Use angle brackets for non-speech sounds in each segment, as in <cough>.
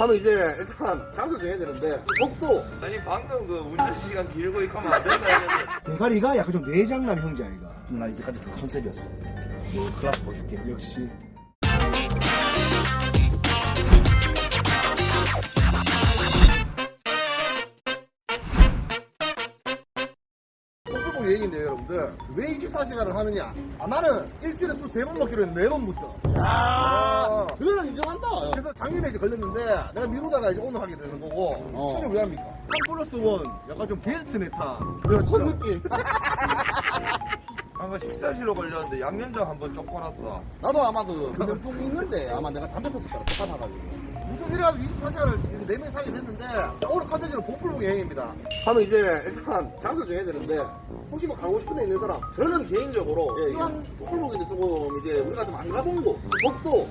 하면 이제 일단 장소 정해야 되는데 복도. 아니 방금 그 운전 시간 길고 이거 하면 안 된다 했는데. <laughs> 대가리가 약간 좀 내장남 형제 아이가. 나 이때까지 그 컨셉이었어. 너 클라스 보여줄게. 역시 여러분들 왜 24시간을 하느냐? 아, 나는 일주일에 술 3번 먹기로 했는데 4번 묻어. 아 그거는 인정한다. 그래서 작년에 이제 걸렸는데 내가 미루다가 이제 오늘 하게 되는 거고 어. 촬영 왜 합니까? 3 플러스 1 약간 좀 게스트 메타. 그런 느낌. <laughs> 아까 식사시로 걸렸는데 양념장 한번 쪼꼬놨다 나도 아마 그 금연풍이 있는데 아마 내가 담배 폈을 거라 똑같아가지고 무슨 일이라도 24시간을 지금 4명이 살게 됐는데 오늘 컨텐츠는 보풀복 여행입니다. 하면 이제 일단 장소 정해야 되는데 혹시 뭐 가고 싶은 데 있는 사람? 저는 개인적으로 이왕 보풀복인데 조금 이제 우리가 좀 안 가본 곳 복도.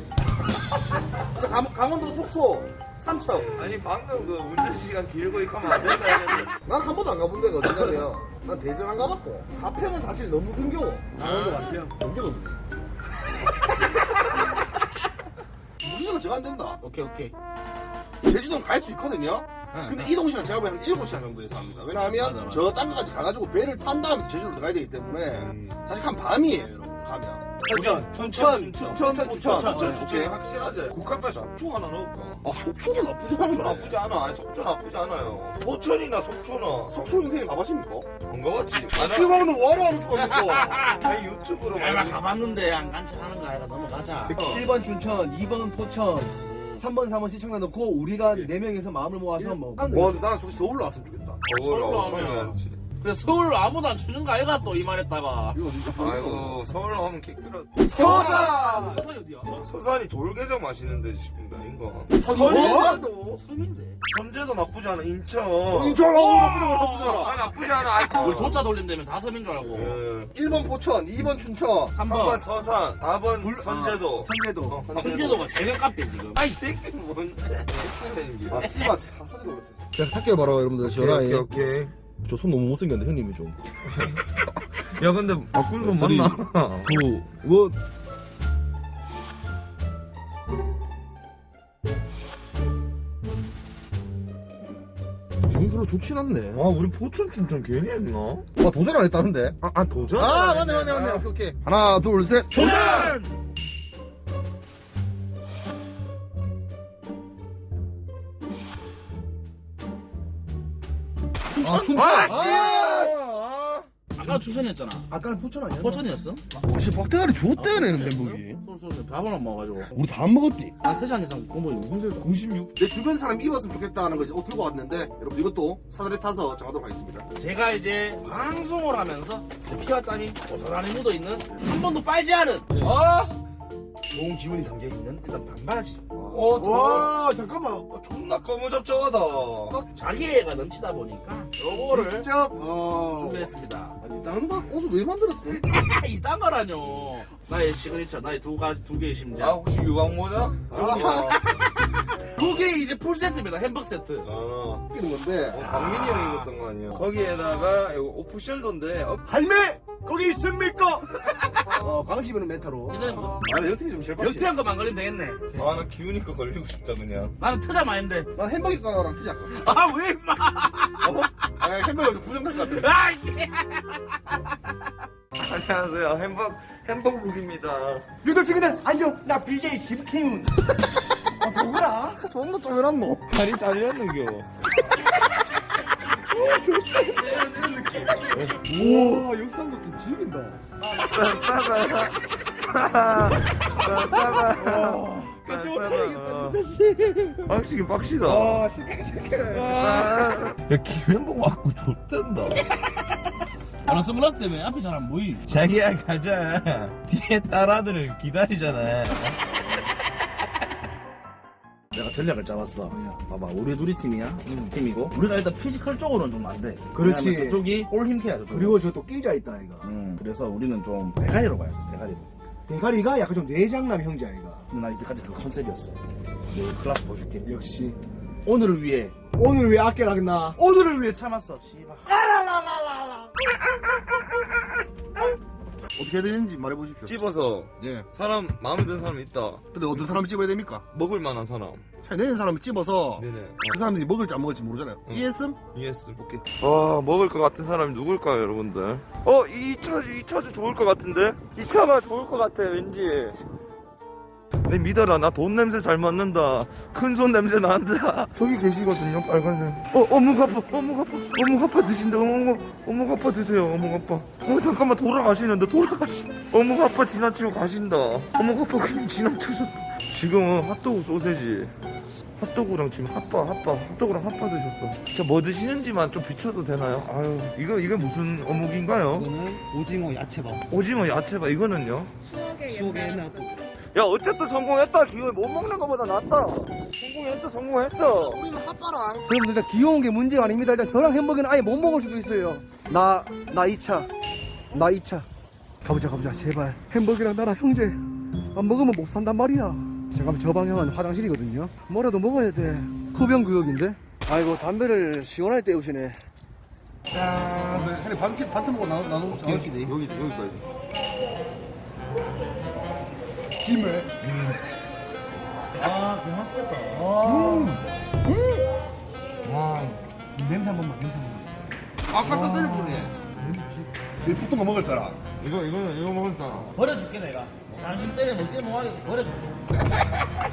강, 강원도 속초 삼척. 아니 방금 그 운전 시간 길고 이거 하면 안 된다 했는데. 난 한 번도 안 가본 데가 어디냐면 난 대전 안 가봤고 가평은 사실 너무 흥겨워 강원도 가평 무 시는 제가 안 된다. 오케이 오케이. 제주도는 갈 수 있거든요? 근데 이동 시간 제가 보기엔 한 7시간 정도에서 합니다. 왜냐하면 맞아. 저딴 거까지 가가지고 배를 탄 다음 제주도로 들어가야 되기 때문에 사실 한 밤이에요 여러분. 가면 춘천, 춘천, 춘천, 춘천, 춘천, 춘천. 확실하죠. 국가까지 속초 하나 넣을까? 아, 속초 나쁘지 속초 나쁘지 않아. 아니, 속초 나쁘지 않아요. 포천이나 속초나 속초 선생님 가봤습니까? 안 가봤지. 술 아, 먹는 뭐하러 가면 좋겠어 아니, 유튜브로 내가 많이- 가봤는데 안 간척하는 거 아니라 넘어가자. 그 1번 춘천, 2번 포천, 3번, 4번 시청자 넣고 우리가 예. 4명에서 마음을 모아서 예. 뭐. 아, 뭐, 나 솔직히 서울로 왔으면 좋겠다. 서울로 서울로 하면 하면 지 그래 서울로 아무도 안 추는 거 아이가 또 이말했다가. 이거 어디서 아이고 서울로 하면 킥들어 서산! 서산이 어디야? 서산이 돌게장 맛있는 데 싶은데 아닌가 서산도? 섬인데. 선제도 나쁘지 않아 인천 인천, 어, 나쁘잖아, 나쁘잖아. 아 나쁘지 않아 아이 우리 도자 돌린다면 다 섬인 줄 알고. 예. 1번 포천, 2번 춘천, 3번 3번. 서산 4번 불- 선제도 선제도. 어, 선제도가 제일 깝대 지금. 아이 새끼 뭔데 아, 씨발, 하산이 놀랐어. 제가 탈게요, 바로 여러분들. 전화해. 오케이 저 손 너무 못생겼는데, 형님이 좀. <laughs> 야 근데 바꾼 손 쓰리. 맞나? 두, 원. 별로 좋진 않네. 아 우리 포천 춘천 괜히 했나? 와, 도전 안 했다는데? 아, 아 도전? 아, 맞네, 맞네, 맞네. 오케이, 오케이. 하나, 둘, 셋. 도전! 아, 춘천. 아, 아, 아까 춘천이었잖아. 아까는 포천 아니야? 포천이었어? 혹시 박대가리 줬대네, 멤버기. 솔솔 밥을 안 먹어가지고. 우리 다 안 먹었디? 한 3시간 이상 공부 힘들다. 96. 내 주변 사람 입었으면 좋겠다는 거 이제 옷 들고 왔는데, 여러분 이것도 사다리 타서 정하도록 하겠습니다. 제가 이제 방송을 하면서 제 피와 땀이 고스란히 묻어 있는 한 번도 빨지 않은 아! 좋은 기운이 담겨 있는 일단 반바지 어, 저 와, 잠깐만. 존나 거무잡잡하다. 자기애가 넘치다 보니까 요거를 직접, 어. 준비했습니다 아니, 나는 옷을 왜 만들었어? <laughs> 이딴 거라뇨 나의 시그니처 나의 두 가지 두 개의 아, 심장 혹시 유광 모자? 아, <laughs> 두개 이제 풀 세트입니다 햄버거 세트 아. 이는 건데. 어, 박민이 형이 입었던 거 아니야? 거기에다가 이거 오프 숄더인데 어, 할매! 거기 있습니까? <laughs> 어, 광시비는 멘타로. 이거는 뭐 아, 연특이 좀 빡치. 역티한 거만 걸리면 되겠네 아, 나 기우니까 걸리고 싶다, 그냥. 나는 트자 마인데 난 햄버거 가랑 트지 않까? 아왜 임마 어? 아, 햄버거 좀 부정탈 것 같아. 아 이게 <laughs> 안녕하세요. 햄버거, 햄버거북입니다. 유도 친구들, 안녕. 나 BJ 김태훈. <laughs> 아, 누구라? 좋은 거좀 해놨노? 다리 잘렸는겨. 우와, 역상 느낌 지린다. 같이 못하겠다, 진짜 씨. 빡시긴 빡시다. 아, 시끄러, 시끄러. 아. 야, 김현복 왔고 좋댄다. 나는 선글라스 때문에 앞이 잘 안 보이 자기야, 가자. 뒤에 딸아들을 기다리잖아. 내가 전략을 짜봤어. 봐봐, 우리 둘이 팀이야. 팀이고. 우리가 일단 피지컬 쪽으로는 좀 안 돼. 그렇지. 왜냐면 저쪽이 올 힘캐야 돼. 그리고 저 또 끼자 있다, 이가. 음, 그래서 우리는 좀 대가리로 가야 돼. 대가리로. 대가리가 약간 좀 내장남 형제 아이가. 근데 나 이때까지 그 컨셉이었어. 내 클래스 보여줄게. 역시. 오늘을 위해. 오늘 왜 아껴라겠나? 오늘을 위해 참았어. 씨발. 어떻게 해야 되는지 말해보십시오. 집어서 예. 사람 마음에 드는 사람 있다. 근데 어떤 사람을 찍어야 됩니까? 먹을 만한 사람. 차에 내는 사람이 찝어서 네네. 그 사람들이 먹을지 안 먹을지 모르잖아요. 응. 이해했음? 이해했어. 오케이. 아, 먹을 것 같은 사람이 누굴까요, 여러분들? 어, 이 차주, 이 차주 좋을 것 같은데? 이 차가 좋을 것 같아, 왠지. 내 믿어라, 나 돈 냄새 잘 맡는다. 큰 손 냄새 난다. 저기 계시거든요, 빨간색. 어, 어묵 아빠, 어묵 아빠, 어묵 아빠 드신다, 어묵, 어묵 아빠 드세요, 어묵 아빠. 어, 잠깐만, 돌아가시는데, 돌아가신다. 어묵 아빠 지나치고 가신다. 어묵 아빠 그냥 지나쳐졌어. 지금은 핫도그 소세지. 핫도그랑 지금 핫바 핫바 핫도그랑 핫바 드셨어 진짜 뭐 드시는지만 좀 비춰도 되나요? 아유 이거 이게 무슨 어묵인가요? 이거는 오징어 야채밥. 오징어 야채바 이거는요? 수옥에 옛날 야 어쨌든 성공했다 기회 못 먹는 것보다 낫다 성공했어 성공했어 우리는 핫바랑 여러분 일단 귀여운 게 문제가 아닙니다. 일단 저랑 햄버거는 아예 못 먹을 수도 있어요. 나, 나 2차. 나 2차. 가보자, 가보자. 제발. 햄버거랑 나랑 형제. 안 먹으면 못 산단 말이야. 잠깐만, 저 방향은 화장실이거든요. 뭐라도 먹어야 돼. 흡연 구역인데? 아이고, 담배를 시원하게 때우시네. 짠. 한에 반씩 반트 먹고 나눠 나눠 나눠 여기 여기까지 짐을. 아, 그 맛있겠다. 와 냄새 한 번만, 냄새 한 번만. 아까 또 때릴 뻔해. 이 붙은 거 먹을 사람. 이거 이거는 이거 먹었다 버려줄게, 내가. 당신 때문에 먹지 못하게 버려줄게. <laughs>